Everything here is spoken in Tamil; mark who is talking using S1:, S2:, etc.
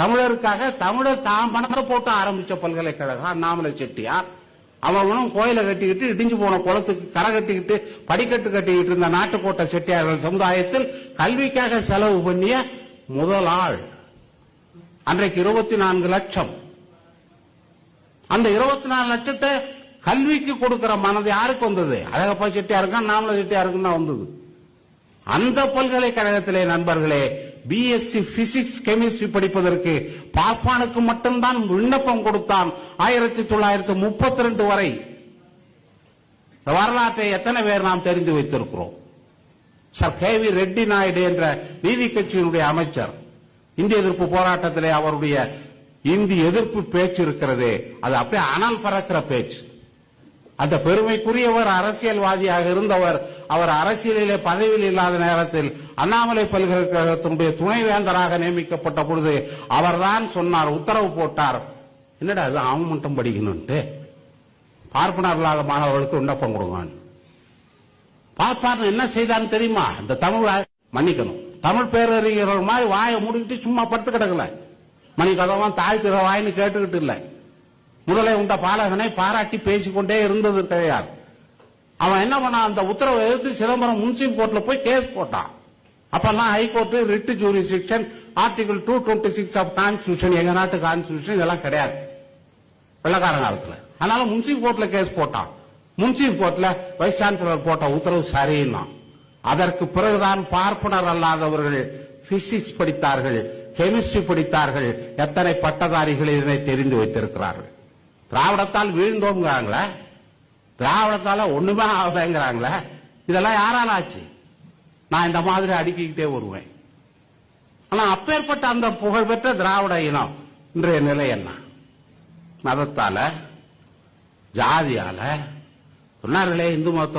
S1: தமிழருக்காக தமிழர் தான் பணத்தை போட்டு ஆரம்பிச்ச பல்கலைக்கழகம் அண்ணாமலை செட்டியார். அவனும் கோயிலை கட்டிக்கிட்டு இடிஞ்சு போன குளத்துக்கு கரை கட்டிக்கிட்டு படிக்கட்டு கட்டிக்கிட்டு இருந்த நாட்டுக்கோட்டை செட்டியார்கள் சமுதாயத்தில் கல்விக்காக செலவு பண்ணிய முதல் ஆள். அன்றைக்கு இருபத்தி நான்கு லட்சம். அந்த இருபத்தி நாலு லட்சத்தை கல்விக்கு கொடுக்கிற மனது யாருக்கு வந்தது? அழகப்பா செட்டியாருக்கும் அண்ணாமலை செட்டியாருக்கும் தான் வந்தது. அந்த பல்கலைக்கழகத்திலே நண்பர்களே பிஎஸ்சி பிசிக்ஸ் கெமிஸ்ட்ரி படிப்பதற்கு பாப்பானுக்கு மட்டும்தான் விண்ணப்பம் கொடுத்தான் ஆயிரத்தி தொள்ளாயிரத்தி முப்பத்தி ரெண்டு வரை வரலாற்றை எத்தனை பேர் நாம் தெரிந்து வைத்திருக்கிறோம்? Sir K V Reddy Naidu என்ற நீதி கட்சியினுடைய அமைச்சர் இந்திய எதிர்ப்பு போராட்டத்திலே அவருடைய இந்தி எதிர்ப்பு பேச்சு இருக்கிறது அது அப்படியே அனல் பறக்கிற பேச்சு. அந்த பெருமைக்குரியவர் அரசியல்வாதியாக இருந்தவர் அவர் அரசியலிலே பதவியில் இல்லாத நேரத்தில் அண்ணாமலை பல்கலைக்கழகத்தினுடைய துணைவேந்தராக நியமிக்கப்பட்ட பொழுது அவர்தான் சொன்னார் உத்தரவு போட்டார். என்னடா அது அவன் மட்டும் படிக்கணும்ட்டு? பார்ப்பனர் இல்லாத மாணவர்களுக்கு விண்ணப்பம் கொடுங்க பார்ப்பார் என்ன செய்தான்னு தெரியுமா? இந்த தமிழ் மன்னிக்கணும். தமிழ் பேரறிஞர்கள் மாதிரி வாயை மூடிக்கிட்டு சும்மா படுத்து கிடக்கல. மணி கதவான் தாழ்த்திற வாயின்னு கேட்டுக்கிட்டு இல்லை. முதலை உண்ட பாலகனை பாராட்டி பேசிக்கொண்டே இருந்தது கிடையாது. அவன் என்ன பண்ணான்? அந்த உத்தரவை எதிர்த்து சிதம்பரம் முன்சிப் கோர்ட்ல போய் கேஸ் போட்டான். அப்பெல்லாம் high court writ jurisdiction article two twenty six of constitution எங்க நாட்டு கான்ஸ்டியூஷன் இதெல்லாம் கிடையாது. வெள்ளக்கார காலத்துல. அதனால முன்சிப் கோர்ட்ல கேஸ் போட்டான். முன்சிப் கோர்ட்ல வைஸ் சான்சலர் போட்ட உத்தரவு சரின்னா அதற்கு பிறகுதான் பார்ப்பனர் அல்லாதவர்கள் பிசிக்ஸ் படித்தார்கள் கெமிஸ்ட்ரி படித்தார்கள் எத்தனை பட்டதாரிகள் இதனை தெரிந்து வைத்திருக்கிறார்கள். திராவிடத்தால் வீழ்ந்தோங்கிறாங்களே திராவிடத்தால ஒண்ணுமே ஆகலைங்கிறாங்களே? இதெல்லாம் யாரால ஆச்சு நான் இந்த மாதிரி அடுக்கிக்கிட்டே வருவேன். ஆனா அப்பேற்பட்ட அந்த புகழ்பெற்ற திராவிட இனம் இன்றைய நிலை என்ன? மதத்தால ஜாதியால சொன்னார்களே இந்து மதத்தை